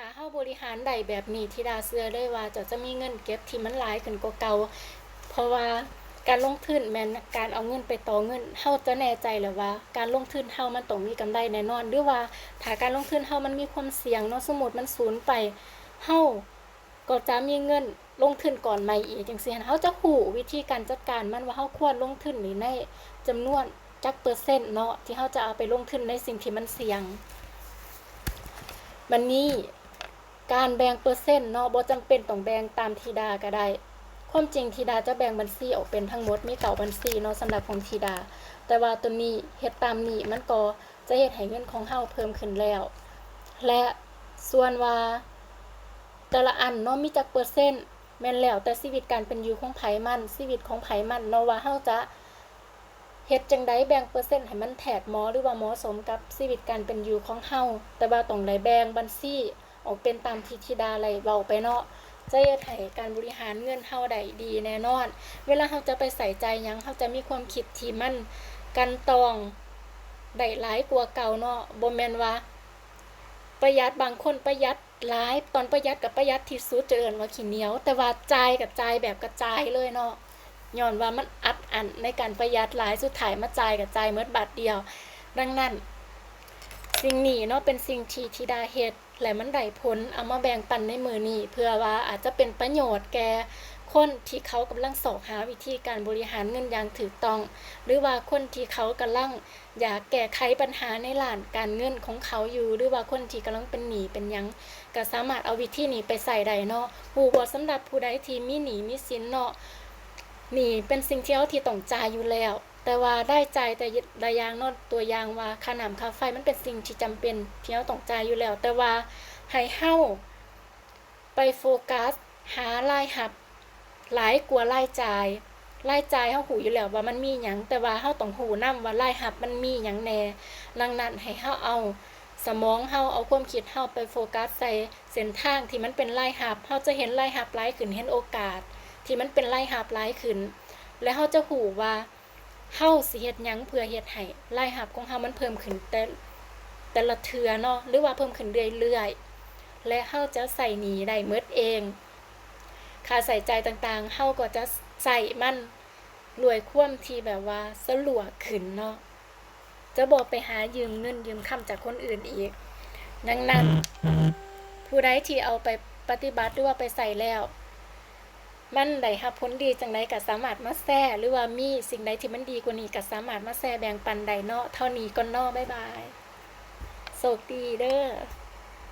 ถ้าเฮาบริหารได้แบบนี้ที่ดาเชื่อเลยว่าเจะจะมีเงินเก็บที่มันหลายขึ้นกว่าเก่าเพราะว่าการลงทุนแมนการเอาเงินไปต่อเงินเฮาจะแน่ใจแล้วว่า การลงทุนเฮามันต้องมีกำไรแน่นอนหรือว่าถ้าการลงทุนเฮามันมีความเสี่ยงเนาะสมมติมันสูญไปเฮาก็จะมีเงินลงทุนก่อนใหม่อีกจังซี่หั้นเฮาจะฮู้วิธีการจัดการมันว่าเฮาควรลงทุนนี่ในจำนวนจักเปอร์เซ็นต์เนาะที่เฮาจะเอาไปลงทุนในสิ่งที่มันเสี่ยงบันนี้ การแบ่งเปอร์เซ็นต์เนาะบ่จำเป็นต้องแบ่งตามทีดาก็ได้ ความจริงทีดาจะแบ่งบัญชีออกเป็นทั้งหมดมีเก่าบัญชีเนาะสำหรับของทีดา แต่ว่าตัวนี้เฮ็ดตามนี้มันก็จะเฮ็ดให้เงินของเฮาเพิ่มขึ้นแล้ว และส่วนว่า แต่ละอันเนาะมีจักเปอร์เซ็นต์แม่นแล้วแต่ชีวิตการเป็นอยู่ของไผมันชีวิตของไผมันเนาะว่าเฮาจะเฮ็ดจังไดแบ่งเปอร์เซ็นต์ให้มันแทกเหมาะหรือว่าหมาะสมกับชีวิตการเป็นอยู่ของเฮาแต่ว่าต้องได้แบ่งบัญชี ออกเป็นตามที่ธิดาอะไลเว้าไปเนาะจะเฮ็ดให้การบริหารเงินเฮาได้ดีแน่นอน เวลาเฮาจะไปใส่ใจยังเฮาจะมีความคิดที่มันกันตองได้หลายกว่าเก่าเนาะบ่แม่นว่า ประหยัดบางคนประหยัดหลายตอนประหยัดกับประหยัดที่สุดจะเอิ้นว่าขี้เหนียว แต่ว่าจ่ายกับจ่ายแบบกระจายเลยเนาะย้อนว่ามันอัดอันในการประหยัดหลายสุดท้ายมาจ่ายกับจ่ายเมื่อบาทเดียว ดังนั้น สิ่งนี้เนาะเป็นสิ่งที่ธิดาเฮ็ดและมันได้ผลเอามาแบ่งปันในมือนี้เพื่อว่าอาจจะเป็นประโยชน์แก่คนที่เขากำลังสอบหาวิธีการบริหารเงินอย่างถูกต้อง หรือว่าคนที่เขากำลังอยากแก้ไขปัญหาในหลานการเงินของเขาอยู่ หรือว่าคนที่กำลังเป็นหนี้เป็นยังก็สามารถเอาวิธีนี้ไปใส่ได้เนาะฮู้บ่สำหรับผู้ใดที่มีหนี้มีสินเนาะหนีเป็นสิ่งที่เอาที่ต้องจ่ายอยู่แล้ว แต่ว่าได้ใจแต่ระยางนอตัวยางว่าค่าน้ำค่าไฟมันเป็นสิ่งที่จำเป็นที่เราต้องจ่ายอยู่แล้ว แต่ว่าให้เฮาไปโฟกัส หารายรับหลายกว่ารายจ่ายรายจ่ายเฮาหูอยู่แล้วว่ามันมีหยังแต่ว่าเฮาต้องหูนํว่ารายรับมันมีหยังแหน่ดังนั้นให้เฮาเอาสมองเฮาเอาความคิดเฮาไปโฟกัสใส่เส้นทางที่มันเป็นรายรับเฮาจะเห็นรายรับหลายขึ้นเห็นโอกาส ที่มันเป็นไล่หาบหลายขึ้น และเฮาจะหูว่า เฮาสิเฮ็ดหยังเพื่อเฮ็ดให้ไล่หาบของเฮามันเพิ่มขึ้นแต่แต่ละเทื่อเนาะหรือว่าเพิ่มขึ้นเรื่อยๆ และเฮาจะใส่หนีได้หมดเอง ค่าใส่ใจต่างๆเฮาก็จะใส่มันรวยคว่ำที่แบบว่าสลัวขึ้นเนาะจะบอกไปหายืมเงินยืมคำจากคนอื่นอีกดังนั้น ผู้ใดที่เอาไปปฏิบัติหรือว่าไปใส่แล้ว มันได้รับผลดีจังไดก็สามารถมาแชร์หรือว่ามีสิ่งใดที่มันดีกว่านี้ก็สามารถมาแชร์แบ่งปันได้เนาะเท่านี้ก็เนาะบ๊ายบายโชคดีเด้อ